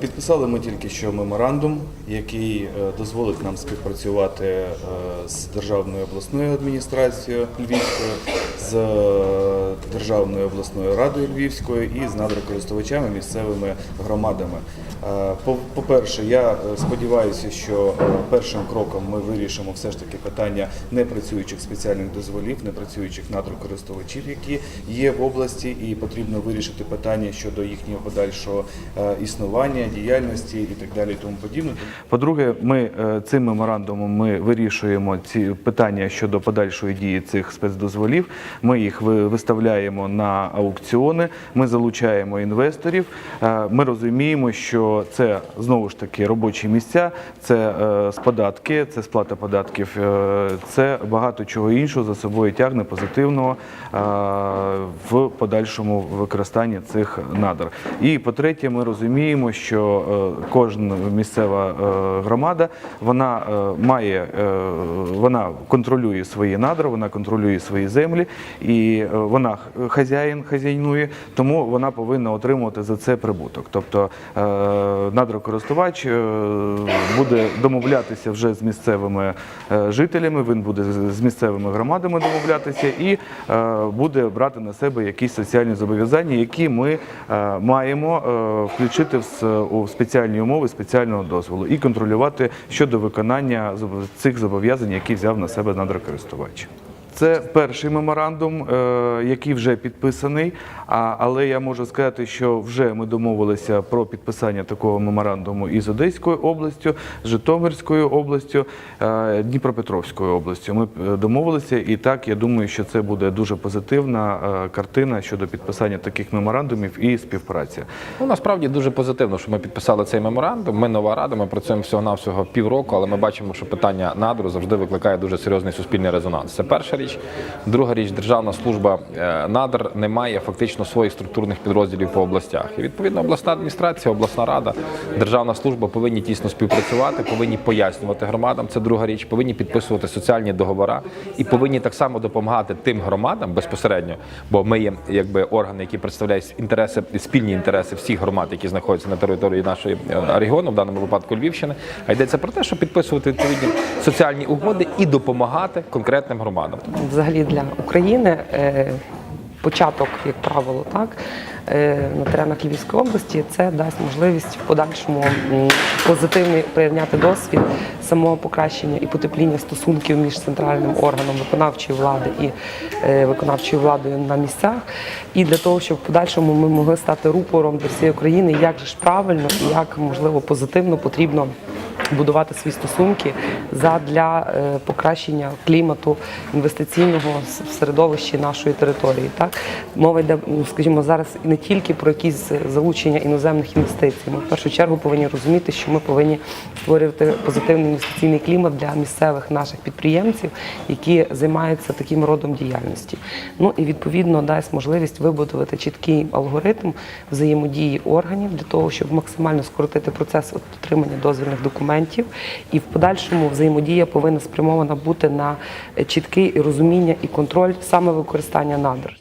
Підписали ми тільки що меморандум, який е, дозволить нам співпрацювати е, з Державною обласною адміністрацією Львівською, з е, Державною обласною радою Львівською і з надрокористувачами місцевими громадами. Е, по- По-перше, я е, сподіваюся, що е, першим кроком ми вирішимо все ж таки питання непрацюючих спеціальних дозволів, непрацюючих надрокористувачів, які є в області, і потрібно вирішити питання щодо їхнього подальшого існування, діяльності і так далі. Тому подібне. По-друге, ми цим меморандумом ми вирішуємо ці питання щодо подальшої дії цих спецдозволів. Ми їх ви- виставляємо на аукціони. Ми залучаємо інвесторів. Е, Ми розуміємо, що це знову ж таки робочі місця, це е, податки, це сплата податків, е, це багато чого іншого за собою тягне позитивного е, в подальшому використанні цих надр. І по-третє, ми розуміємо, що е, кожна місцева е, громада вона е, має е, вона контролює свої надра, вона контролює свої землі, і е, вона хазяїн хазяйнує, тому вона повинна отримувати за це прибуток. Тобто е, надрокористувач е, буде домовлятися вже з місцевими е, жителями, він буде з- місцевими громадами домовлятися і буде брати на себе якісь соціальні зобов'язання, які ми маємо включити у спеціальні умови спеціального дозволу і контролювати щодо виконання цих зобов'язань, які взяв на себе надрокористувач. Це перший меморандум, е, який вже підписаний. Але я можу сказати, що вже ми домовилися про підписання такого меморандуму із Одеською областю, з Житомирською областю, е, Дніпропетровською областю. Ми е, домовилися, і так я думаю, що це буде дуже позитивна картина щодо підписання таких меморандумів і співпраці. Ну, насправді дуже позитивно, що ми підписали цей меморандум. Ми нова рада, ми працюємо всього навсього півроку, але ми бачимо, що питання надру завжди викликає дуже серйозний суспільний резонанс. Це перша річ. Друга річ, Державна служба е, надр не має фактично своїх структурних підрозділів по областях. І відповідно обласна адміністрація, обласна рада, державна служба повинні тісно співпрацювати, повинні пояснювати громадам. Це друга річ, повинні підписувати соціальні договори і повинні так само допомагати тим громадам безпосередньо, бо ми є якби органи, які представляють інтереси, спільні інтереси всіх громад, які знаходяться на території нашої е, регіону, в даному випадку Львівщини. А йдеться про те, щоб підписувати відповідні соціальні угоди і допомагати конкретним громадам. Взагалі для України е, початок, як правило, так е, на теренах Львівської області це дасть можливість в подальшому позитивний прийняти досвід самого покращення і потепління стосунків між центральним органом виконавчої влади і е, виконавчою владою на місцях. І для того, щоб в подальшому ми могли стати рупором для всієї України, як же ж правильно і як можливо позитивно потрібно будувати свої стосунки задля е, покращення клімату інвестиційного в середовищі нашої території. Так мова йде, скажімо, зараз не тільки про якісь залучення іноземних інвестицій. Ми в першу чергу повинні розуміти, що ми повинні створювати позитивний інвестиційний клімат для місцевих наших підприємців, які займаються таким родом діяльності. Ну і відповідно дасть можливість вибудувати чіткий алгоритм взаємодії органів для того, щоб максимально скоротити процес отримання дозвільних документів. І в подальшому взаємодія повинна спрямована бути на чіткий розуміння і контроль саме використання надр.